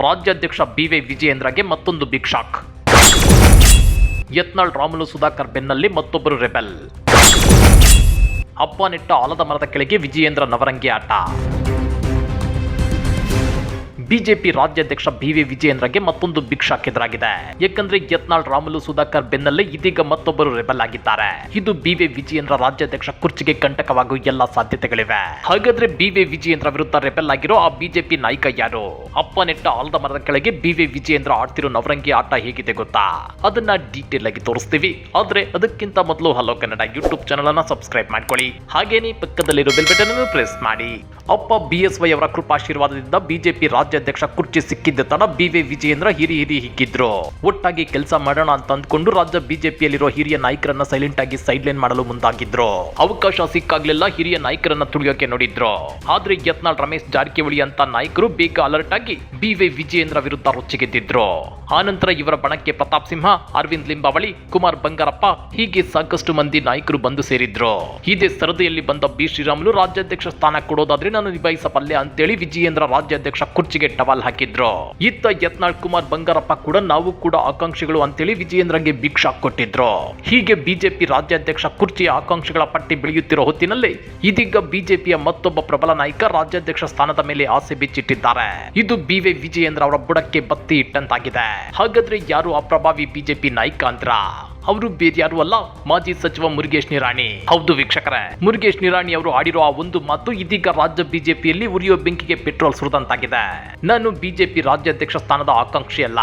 ರಾಜ್ಯಾಧ್ಯಕ್ಷ B Y ವಿಜಯೇಂದ್ರಗೆ ಮತ್ತೊಂದು ಬಿಗ್ ಯತ್ನಾಳ್, ರಾಮುಲು, ಸುಧಾಕರ್ ಬೆನ್ನಲ್ಲಿ ಮತ್ತೊಬ್ಬರು ರೆಬೆಲ್. ಅಪ್ಪ ನೆಟ್ಟ ಆಲದ ಮರದ ಕೆಳಗೆ ವಿಜಯೇಂದ್ರ ನವರಂಗಿ ಆಟ. ಬಿಜೆಪಿ ರಾಜ್ಯಾಧ್ಯಕ್ಷ ಬಿ ವಿ ವಿಜಯೇಂದ್ರಗೆ ಮತ್ತೊಂದು ಭಿಕ್ಷಾಕ್ ಎದುರಾಗಿದೆ ಯಾಕಂದ್ರೆ ಯತ್ನಾಳ್ ರಾಮುಲು ಸುಧಾಕರ್ ಬೆನ್ನಲ್ಲೇ ಇದೀಗ ಮತ್ತೊಬ್ಬರು ರೆಬಲ್ ಆಗಿದ್ದಾರೆ. ಇದು ಬಿ ವಿ ವಿಜಯೇಂದ್ರ ರಾಜ್ಯಾಧ್ಯಕ್ಷ ಕುರ್ಚಿಗೆ ಕಂಟಕವಾಗುವ ಎಲ್ಲಾ ಸಾಧ್ಯತೆಗಳಿವೆ. ಹಾಗಾದ್ರೆ ಬಿ ವಿ ವಿಜಯೇಂದ್ರ ವಿರುದ್ಧ ರೆಬೆಲ್ ಆಗಿರೋ ಆ ಬಿಜೆಪಿ ನಾಯಕ ಯಾರು? ಅಪ್ಪ ನೆಟ್ಟ ಆಲ್ದ ಮರದ ಕೆಳಗೆ ಬಿ ವಿ ವಿಜಯೇಂದ್ರ ಆಡ್ತಿರೋ ನವರಂಗಿ ಆಟ ಹೇಗಿದೆ ಗೊತ್ತಾ? ಅದನ್ನ ಡೀಟೇಲ್ ಆಗಿ ತೋರಿಸ್ತೀವಿ. ಆದ್ರೆ ಅದಕ್ಕಿಂತ ಮೊದಲು ಹಲೋ ಕನ್ನಡ ಯೂಟ್ಯೂಬ್ ಚಾನಲ್ ಅನ್ನ ಸಬ್ಸ್ಕ್ರೈಬ್ ಮಾಡ್ಕೊಳ್ಳಿ. ಹಾಗೇನೆ ಪಕ್ಕದಲ್ಲಿರೋ ಬೆಲ್ ಬಟನ್ ಅನ್ನು ಪ್ರೆಸ್ ಮಾಡಿ. ಅಪ್ಪ ಬಿ ಎಸ್ ವೈ ಅವರ ಕೃಪಾಶೀರ್ವಾದದಿಂದ ಬಿಜೆಪಿ ರಾಜ್ಯಾಧ್ಯಕ್ಷ ಕುರ್ಚಿ ಸಿಕ್ಕಿದ್ದ ತಡ ಬಿ ವಿ ವಿಜಯೇಂದ್ರ ಹಿರಿ ಹಿರಿ ಹಿಗ್ಗಿದ್ರು. ಒಟ್ಟಾಗಿ ಕೆಲಸ ಮಾಡೋಣ ಅಂತ ಅಂದ್ಕೊಂಡು ರಾಜ್ಯ ಬಿಜೆಪಿಯಲ್ಲಿರೋ ಹಿರಿಯ ನಾಯಕರನ್ನ ಸೈಲೆಂಟ್ ಆಗಿ ಸೈಡ್ ಲೈನ್ ಮಾಡಲು ಮುಂದಾಗಿದ್ರು. ಅವಕಾಶ ಸಿಕ್ಕಾಗ್ಲೆಲ್ಲ ಹಿರಿಯ ನಾಯಕರನ್ನ ತುಳಿಯೋಕೆ ನೋಡಿದ್ರು. ಆದ್ರೆ ಯತ್ನಾಳ್ ರಮೇಶ್ ಜಾರಕಿಹೊಳಿ ಅಂತ ನಾಯಕರು ಬೇಗ ಅಲರ್ಟ್ ಆಗಿ ಬಿ ವಿ ವಿಜಯೇಂದ್ರ ವಿರುದ್ಧ ರೊಚ್ಚಿಗೆದ್ದಿದ್ರು ಆನಂತರ ಇವರ ಬಣಕ್ಕೆ ಪ್ರತಾಪ್ ಸಿಂಹ, ಅರವಿಂದ್ ಲಿಂಬಾವಳಿ, ಕುಮಾರ್ ಬಂಗಾರಪ್ಪ ಹೀಗೆ ಸಾಕಷ್ಟು ಮಂದಿ ನಾಯಕರು ಬಂದು ಸೇರಿದ್ರು. ಇದೇ ಸರದಿಯಲ್ಲಿ ಬಂದ ಬಿ ಶ್ರೀರಾಮುಲು ರಾಜ್ಯಾಧ್ಯಕ್ಷ ಸ್ಥಾನ ಕೊಡೋದಾದ್ರೆ ನಾನು ನಿಭಾಯಿಸಬಲ್ಲೆ ಅಂತೇಳಿ ವಿಜಯೇಂದ್ರ ರಾಜ್ಯಾಧ್ಯಕ್ಷ ಕುರ್ಚಿಗೆ ಟವಾಲ್ ಹಾಕಿದ್ರು? ಇತ್ತ ಯತ್ನಾಳ್ ಕುಮಾರ್ ಬಂಗಾರಪ್ಪ ಕೂಡ ನಾವು ಕೂಡ ಆಕಾಂಕ್ಷಿಗಳು ಅಂತೇಳಿ ವಿಜಯೇಂದ್ರಗೆ ಬಿಗ್ ಕೊಟ್ಟಿದ್ರು? ಹೀಗೆ ಬಿಜೆಪಿ ರಾಜ್ಯಾಧ್ಯಕ್ಷ ಕುರ್ಚಿಯ ಆಕಾಂಕ್ಷಿಗಳ ಪಟ್ಟಿ ಬೆಳೆಯುತ್ತಿರುವ ಹೊತ್ತಿನಲ್ಲಿ ಇದೀಗ ಬಿಜೆಪಿಯ ಮತ್ತೊಬ್ಬ ಪ್ರಬಲ ನಾಯಕ ರಾಜ್ಯಾಧ್ಯಕ್ಷ ಸ್ಥಾನದ ಮೇಲೆ ಆಸೆ ಬಿಚ್ಚಿಟ್ಟಿದ್ದಾರೆ. ಇದು ಬಿ ವಿ ವಿಜಯೇಂದ್ರ ಅವರ ಬುಡಕ್ಕೆ ಬತ್ತಿ ಇಟ್ಟಂತಾಗಿದೆ. ಹಾಗಾದ್ರೆ ಯಾರು ಆ ಪ್ರಭಾವಿ ಬಿಜೆಪಿ ನಾಯಕ ಅಂದ್ರ? ಅವರು ಬೇರೆ ಯಾರು ಅಲ್ಲ ಮಾಜಿ ಸಚಿವ ಮುರುಗೇಶ್ ನಿರಾಣಿ. ಹೌದು ವೀಕ್ಷಕರೇ, ಮುರುಗೇಶ್ ನಿರಾಣಿ ಅವರು ಆಡಿರೋ ಆ ಒಂದು ಮಾತು ಇದೀಗ ರಾಜ್ಯ ಬಿಜೆಪಿಯಲ್ಲಿ ಉರಿಯೋ ಬೆಂಕಿಗೆ ಪೆಟ್ರೋಲ್ ಸುರಿದಂತಾಗಿದೆ. ನಾನು ಬಿಜೆಪಿ ರಾಜ್ಯಾಧ್ಯಕ್ಷ ಸ್ಥಾನದ ಆಕಾಂಕ್ಷಿ ಅಲ್ಲ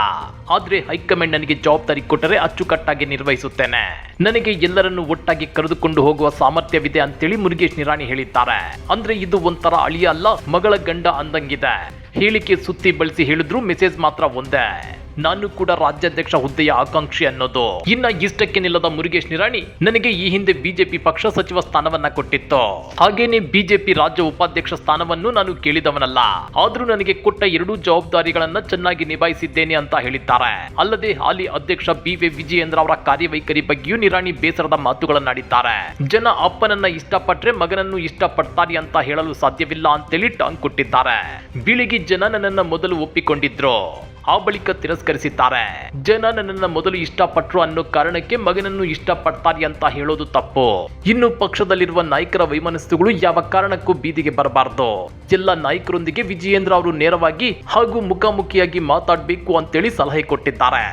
ಆದ್ರೆ ಹೈಕಮಾಂಡ್ ನನಗೆ ಜವಾಬ್ದಾರಿ ಕೊಟ್ಟರೆ ಅಚ್ಚುಕಟ್ಟಾಗಿ ನಿರ್ವಹಿಸುತ್ತೇನೆ. ನನಗೆ ಎಲ್ಲರನ್ನು ಒಟ್ಟಾಗಿ ಕರೆದುಕೊಂಡು ಹೋಗುವ ಸಾಮರ್ಥ್ಯವಿದೆ ಅಂತೇಳಿ ಮುರುಗೇಶ್ ನಿರಾಣಿ ಹೇಳಿದ್ದಾರೆ. ಅಂದ್ರೆ ಇದು ಒಂಥರ ಅಳಿಯ ಅಲ್ಲ ಮಗಳ ಗಂಡ ಅಂದಂಗಿದೆ. ಹೇಳಿಕೆ ಸುತ್ತಿ ಬಳಸಿ ಹೇಳಿದ್ರು ಮೆಸೇಜ್ ಮಾತ್ರ ಒಂದೇ. ನಾನು ಕೂಡ ರಾಜ್ಯಾಧ್ಯಕ್ಷ ಹುದ್ದೆಯ ಆಕಾಂಕ್ಷಿ ಅನ್ನೋದು. ಇನ್ನ ಇಷ್ಟಕ್ಕೆ ನಿಲ್ಲದ ಮುರುಗೇಶ್ ನಿರಾಣಿ ನನಗೆ ಈ ಹಿಂದೆ ಬಿಜೆಪಿ ಪಕ್ಷ ಸಚಿವ ಸ್ಥಾನವನ್ನ ಕೊಟ್ಟಿತ್ತು. ಹಾಗೇನೆ ಬಿಜೆಪಿ ರಾಜ್ಯ ಉಪಾಧ್ಯಕ್ಷ ಸ್ಥಾನವನ್ನು ನಾನು ಕೇಳಿದವನಲ್ಲ. ಆದ್ರೂ ನನಗೆ ಕೊಟ್ಟ ಎರಡೂ ಜವಾಬ್ದಾರಿಗಳನ್ನ ಚೆನ್ನಾಗಿ ನಿಭಾಯಿಸಿದ್ದೇನೆ ಅಂತ ಹೇಳಿದ್ದಾರೆ. ಅಲ್ಲದೆ ಹಾಲಿ ಅಧ್ಯಕ್ಷ ಬಿ ವಿ ವಿಜಯೇಂದ್ರ ಅವರ ಕಾರ್ಯವೈಖರಿ ಬಗ್ಗೆಯೂ ನಿರಾಣಿ ಬೇಸರದ ಮಾತುಗಳನ್ನಾಡಿದ್ದಾರೆ. ಜನ ಅಪ್ಪನನ್ನ ಇಷ್ಟಪಟ್ರೆ ಮಗನನ್ನು ಇಷ್ಟಪಡ್ತಾರೆ ಅಂತ ಹೇಳಲು ಸಾಧ್ಯವಿಲ್ಲ ಅಂತೇಳಿ ಟಾಂಗ್ ಕೊಟ್ಟಿದ್ದಾರೆ. ಬಿಳಿಗಿ ಜನ ನನ್ನನ್ನ ಮೊದಲು ಒಪ್ಪಿಕೊಂಡಿದ್ರು. ಆ ಬಳಿಕ ತಿರಸ್ಕರಿಸಿದ್ದಾರೆ. ಜನ ನನ್ನನ್ನ ಮೊದಲು ಇಷ್ಟಪಟ್ರು ಅನ್ನೋ ಕಾರಣಕ್ಕೆ ಮಗನನ್ನು ಇಷ್ಟಪಡ್ತಾರೆ ಅಂತ ಹೇಳೋದು ತಪ್ಪು. ಇನ್ನು ಪಕ್ಷದಲ್ಲಿರುವ ನಾಯಕರ ವೈಮನಸ್ಸುಗಳು ಯಾವ ಕಾರಣಕ್ಕೂ ಬೀದಿಗೆ ಬರಬಾರದು. ಎಲ್ಲ ನಾಯಕರೊಂದಿಗೆ ವಿಜಯೇಂದ್ರ ಅವರು ನೇರವಾಗಿ ಹಾಗೂ ಮುಖಾಮುಖಿಯಾಗಿ ಮಾತಾಡಬೇಕು ಅಂತೇಳಿ ಸಲಹೆ ಕೊಟ್ಟಿದ್ದಾರೆ.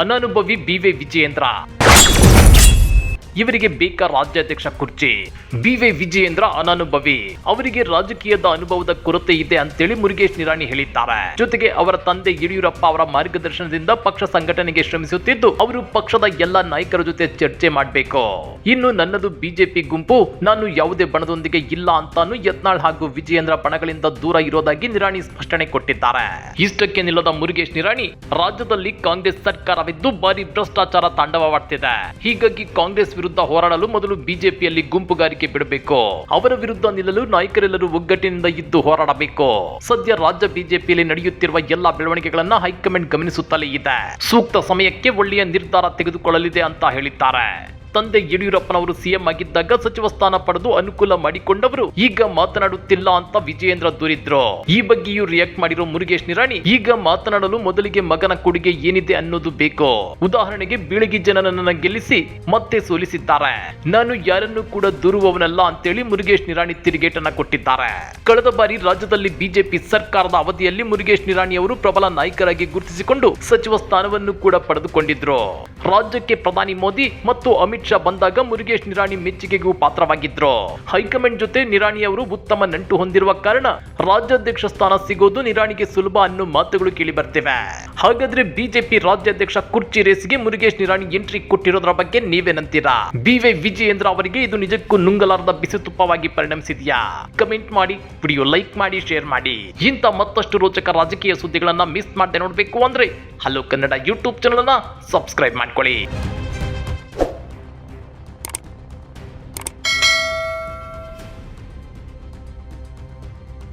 ಅನನುಭವಿ ಬಿ ವಿ ವಿಜಯೇಂದ್ರ ಇವರಿಗೆ ಬೇಕಾ ರಾಜ್ಯಾಧ್ಯಕ್ಷ ಕುರ್ಚಿ. ಬಿ ವಿಜಯೇಂದ್ರ ಅನನುಭವಿ. ಅವರಿಗೆ ರಾಜಕೀಯದ ಅನುಭವದ ಕೊರತೆ ಇದೆ ಅಂತೇಳಿ ಮುರುಗೇಶ್ ನಿರಾಣಿ ಹೇಳಿದ್ದಾರೆ. ಜೊತೆಗೆ ಅವರ ತಂದೆ ಯಡಿಯೂರಪ್ಪ ಅವರ ಮಾರ್ಗದರ್ಶನದಿಂದ ಪಕ್ಷ ಸಂಘಟನೆಗೆ ಶ್ರಮಿಸುತ್ತಿದ್ದು, ಅವರು ಪಕ್ಷದ ಎಲ್ಲಾ ನಾಯಕರ ಜೊತೆ ಚರ್ಚೆ ಮಾಡಬೇಕು. ಇನ್ನು ನನ್ನದು ಬಿಜೆಪಿ ಗುಂಪು, ನಾನು ಯಾವುದೇ ಬಣದೊಂದಿಗೆ ಇಲ್ಲ ಅಂತಾನು ಯತ್ನಾಳ್ ಹಾಗೂ ವಿಜಯೇಂದ್ರ ಬಣಗಳಿಂದ ದೂರ ಇರೋದಾಗಿ ನಿರಾಣಿ ಸ್ಪಷ್ಟನೆ ಕೊಟ್ಟಿದ್ದಾರೆ. ಇಷ್ಟಕ್ಕೆ ನಿಲ್ಲದ ಮುರುಗೇಶ್ ನಿರಾಣಿ, ರಾಜ್ಯದಲ್ಲಿ ಕಾಂಗ್ರೆಸ್ ಸರ್ಕಾರವಿದ್ದು ಭಾರಿ ಭ್ರಷ್ಟಾಚಾರ ತಾಂಡವವಾಡ್ತಿದೆ ಹೀಗಾಗಿ ಕಾಂಗ್ರೆಸ್ ವಿರುದ್ಧ ಹೋರಾಡಲು ಮೊದಲು ಬಿಜೆಪಿಯಲ್ಲಿ ಗುಂಪುಗಾರಿಕೆ ಬಿಡಬೇಕು. ಅವರ ವಿರುದ್ಧ ನಿಲ್ಲಲು ನಾಯಕರೆಲ್ಲರೂ ಒಗ್ಗಟ್ಟಿನಿಂದ ಇದ್ದು ಹೋರಾಡಬೇಕು. ಸದ್ಯ ರಾಜ್ಯ ಬಿಜೆಪಿಯಲ್ಲಿ ನಡೆಯುತ್ತಿರುವ ಎಲ್ಲಾ ಬೆಳವಣಿಗೆಗಳನ್ನ ಹೈಕಮಾಂಡ್ ಗಮನಿಸುತ್ತಲೇ ಇದೆ. ಸೂಕ್ತ ಸಮಯಕ್ಕೆ ಒಳ್ಳೆಯ ನಿರ್ಧಾರ ತೆಗೆದುಕೊಳ್ಳಲಿದೆ ಅಂತ ಹೇಳಿದ್ದಾರೆ. ತಂದೆ ಯಡಿಯೂರಪ್ಪನವರು ಸಿಎಂ ಆಗಿದ್ದಾಗ ಸಚಿವ ಸ್ಥಾನ ಪಡೆದು ಅನುಕೂಲ ಮಾಡಿಕೊಂಡವರು. ಈಗ ಮಾತನಾಡುತ್ತಿಲ್ಲ ಅಂತ ವಿಜಯೇಂದ್ರ ದೂರಿದ್ರು. ಈ ಬಗ್ಗೆಯೂ ರಿಯಾಕ್ಟ್ ಮಾಡಿರೋ ಮುರುಗೇಶ್ ನಿರಾಣಿ, ಈಗ ಮಾತನಾಡಲು ಮೊದಲಿಗೆ ಮಗನ ಕೊಡುಗೆ ಏನಿದೆ ಅನ್ನೋದು ಬೇಕು. ಉದಾಹರಣೆಗೆ ಬೀಳಗಿ ಜನನನ್ನ ಗೆಲ್ಲಿಸಿ ಮತ್ತೆ ಸೋಲಿಸಿದ್ದಾರೆ. ನಾನು ಯಾರನ್ನು ಕೂಡ ದೂರುವವನಲ್ಲ ಅಂತೇಳಿ ಮುರುಗೇಶ್ ನಿರಾಣಿ ತಿರುಗೇಟನ್ನ ಕೊಟ್ಟಿದ್ದಾರೆ. ಕಳೆದ ಬಾರಿ ರಾಜ್ಯದಲ್ಲಿ ಬಿಜೆಪಿ ಸರ್ಕಾರದ ಅವಧಿಯಲ್ಲಿ ಮುರುಗೇಶ್ ನಿರಾಣಿ ಅವರು ಪ್ರಬಲ ನಾಯಕರಾಗಿ ಗುರುತಿಸಿಕೊಂಡು ಸಚಿವ ಸ್ಥಾನವನ್ನು ಕೂಡ ಪಡೆದುಕೊಂಡಿದ್ರು. ರಾಜ್ಯಕ್ಕೆ ಪ್ರಧಾನಿ ಮೋದಿ ಮತ್ತು ಅಮಿತ್ ಶಾ ಬಂದಾಗ ಮುರುಗೇಶ್ ನಿರಾಣಿ ಮೆಚ್ಚುಗೆಗೂ ಪಾತ್ರವಾಗಿದ್ರು. ಹೈಕಮಾಂಡ್ ಜೊತೆ ನಿರಾಣಿ ಅವರು ಉತ್ತಮ ನಂಟು ಹೊಂದಿರುವ ಕಾರಣ ರಾಜ್ಯಾಧ್ಯಕ್ಷ ಸ್ಥಾನ ಸಿಗೋದು ನಿರಾಣಿಗೆ ಸುಲಭ ಅನ್ನೋ ಮಾತುಗಳು ಕೇಳಿ ಬರ್ತಿವೆ. ಹಾಗಾದ್ರೆ ಬಿಜೆಪಿ ರಾಜ್ಯಾಧ್ಯಕ್ಷ ಕುರ್ಚಿ ರೇಸ್ಗೆ ಮುರುಗೇಶ್ ನಿರಾಣಿ ಎಂಟ್ರಿ ಕೊಟ್ಟಿರೋದ್ರ ಬಗ್ಗೆ ನೀವೇನಂತೀರಾ ಬಿ ವೈ ವಿಜಯೇಂದ್ರ ಅವರಿಗೆ ಇದು ನಿಜಕ್ಕೂ ನುಂಗಲಾರದ ಬಿಸಿ ತುಪ್ಪವಾಗಿ ಪರಿಣಮಿಸಿದ್ಯಾ? ಕಮೆಂಟ್ ಮಾಡಿ, ವಿಡಿಯೋ ಲೈಕ್ ಮಾಡಿ, ಶೇರ್ ಮಾಡಿ. ಇಂಥ ಮತ್ತಷ್ಟು ರೋಚಕ ರಾಜಕೀಯ ಸುದ್ದಿಗಳನ್ನ ಮಿಸ್ ಮಾಡದೆ ನೋಡಬೇಕು ಅಂದ್ರೆ hello Kannada YouTube channel subscribe subscribe ಮಾಡ್ಕೊಳ್ಳಿ